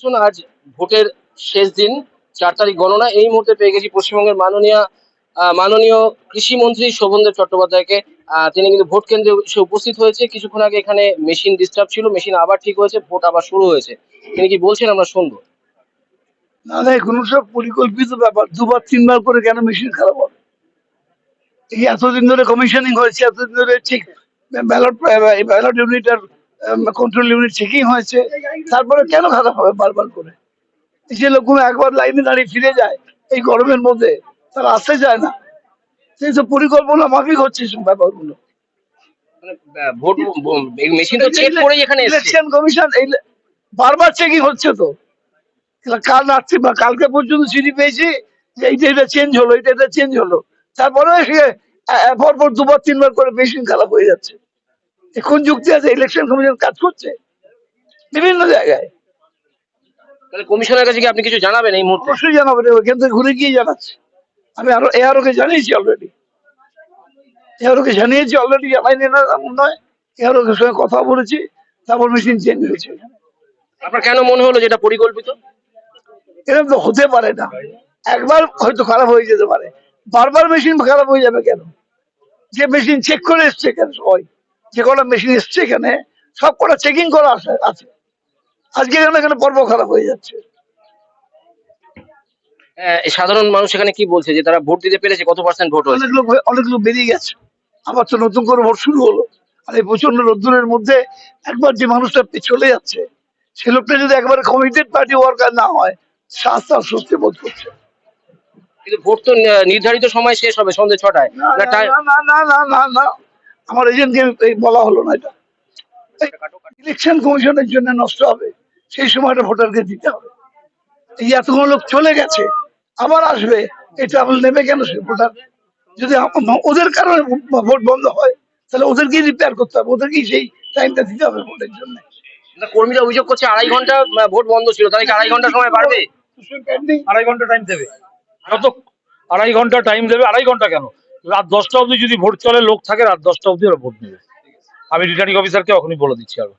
আসুন আজ ভোটের শেষ দিন, চার তারিখ গণনা। এই মুহূর্তে পেয়ে গেছি পশ্চিমবঙ্গের মাননীয় মাননীয় কৃষিমন্ত্রী শোভনদেব চট্টোপাধ্যায়কে। তিনি কিন্তু ভোট কেন্দ্রে এসে উপস্থিত হয়েছে। কিছুক্ষণ আগে এখানে মেশিন ডিস্টার্ব ছিল, মেশিন আবার ঠিক হয়েছে, ভোট আবার শুরু হয়েছে। তিনি কি বলছেন? আমরা শুনব। না না, এগুলো সব পরিকল্পিত ব্যাপার। দুবার, তিনবার করে কেন মেশিন খারাপ হবে? এই এতদিন ধরে কমিশনিং হয়েছে, এতদিন ধরে ঠিক ব্যালট ব্যালট ইউনিট আর কন্ট্রোল ইউনিট চেকিং হয়েছে। তারপরে কেন খারাপ হবে বারবার করে? যে লোকগুলো একবার লাইনে দাঁড়িয়ে ফিরে যায় এই গরমের মধ্যে তারা আসতে চায় না। সেই তো পরিকল্পনা মাফিক হচ্ছে সব ব্যাপারগুলো। মানে, আহ, ভোট মেশিন তো চেক করেই এখানে এসেছে। ইলেকশন কমিশন বারবার চেকিং হচ্ছে তো। কাল রাত্রি বা কালকে পর্যন্ত চিঠি পেয়েছি যে এইটা এটা চেঞ্জ হলো এটা এটা চেঞ্জ হলো। তারপরে পরপর দুবার তিনবার করে মেশিন খারাপ হয়ে যাচ্ছে। কোন যুক্তি আছে? ইলেকশন কমিশন কাজ করছে? বিভিন্ন জায়গায়। তাহলে কমিশনের কাছে কি আপনি কিছু জানাবেন এই মুহূর্তে? অবশ্যই জানাবেন ওখান থেকে ঘুরে গিয়ে জানাচ্ছে। আমি আরও এআরওকে জানিয়েছি অলরেডি এ এআরওকে জানিয়েছি অলরেডি জানাইনি না নয়। এআরওকে সঙ্গে কথা বলেছি তারপর মেশিন চেঞ্জ হয়েছে আপনার কেন মনে হলো যে এটা পরিকল্পিত? এরকম তো হতে পারে না। একবার হয়তো খারাপ হয়ে যেতে পারে। বারবার মেশিন খারাপ হয়ে যাবে কেন? যে মেশিন চেক করে এসছে কেন সবাই? যে কটা মেশিন এসছে এখানে সব কটা চেকিং করা আছে আছে। আজকে এখানে এখানে পর্ব খারাপ হয়ে যাচ্ছে। আহ, সাধারণ মানুষ এখানে কি বলছে? যে তারা ভোট দিতে পেরেছে কত পার্সেন্ট ভোট অনেক লোক অনেক লোক বেরিয়ে গেছে। আবার তো নতুন করে ভোট শুরু হলো। আর এই প্রচণ্ড রোদ্দুরের মধ্যে একবার যে মানুষটা চলে যাচ্ছে সে লোকটা যদি একবার কমিটেড পার্টি ওয়ার্কার না হয় স্বাস্থ্য আর স্বস্তি বোধ করছে। কিন্তু ভোট তো নির্ধারিত সময় শেষ হবে সন্ধ্যে ছটায়। না না না না না না। আমার এজেন্টকে বলা হলো না এটা। ইলেকশন কমিশনের জন্য নষ্ট হবে সেই সময়টা ভোটারকে দিতে হবে। এই এতগুলো লোক চলে গেছে আবার আসবে এটা আমল নেবে কেন সে ভোটার? যদি ওদের কারণে ভোট বন্ধ হয় তাহলে ওদেরকেই রিপেয়ার করতে হবে ওদেরকেই সেই টাইমটা দিতে হবে ভোটের জন্য। কর্মীরা অভিযোগ করছে আড়াই ঘণ্টা ভোট বন্ধ ছিল তাহলে আড়াই ঘণ্টা সময় বাড়বে? আড়াই ঘণ্টা টাইম দেবে। যত আড়াই ঘণ্টা টাইম দেবে আড়াই ঘণ্টা কেন? রাত দশটা অবধি যদি ভোট চলে, লোক থাকে, রাত দশটা অব্দি ওরা ভোট নেবে আমি রিটার্নিং অফিসারকে এখনই বলে দিচ্ছি আরও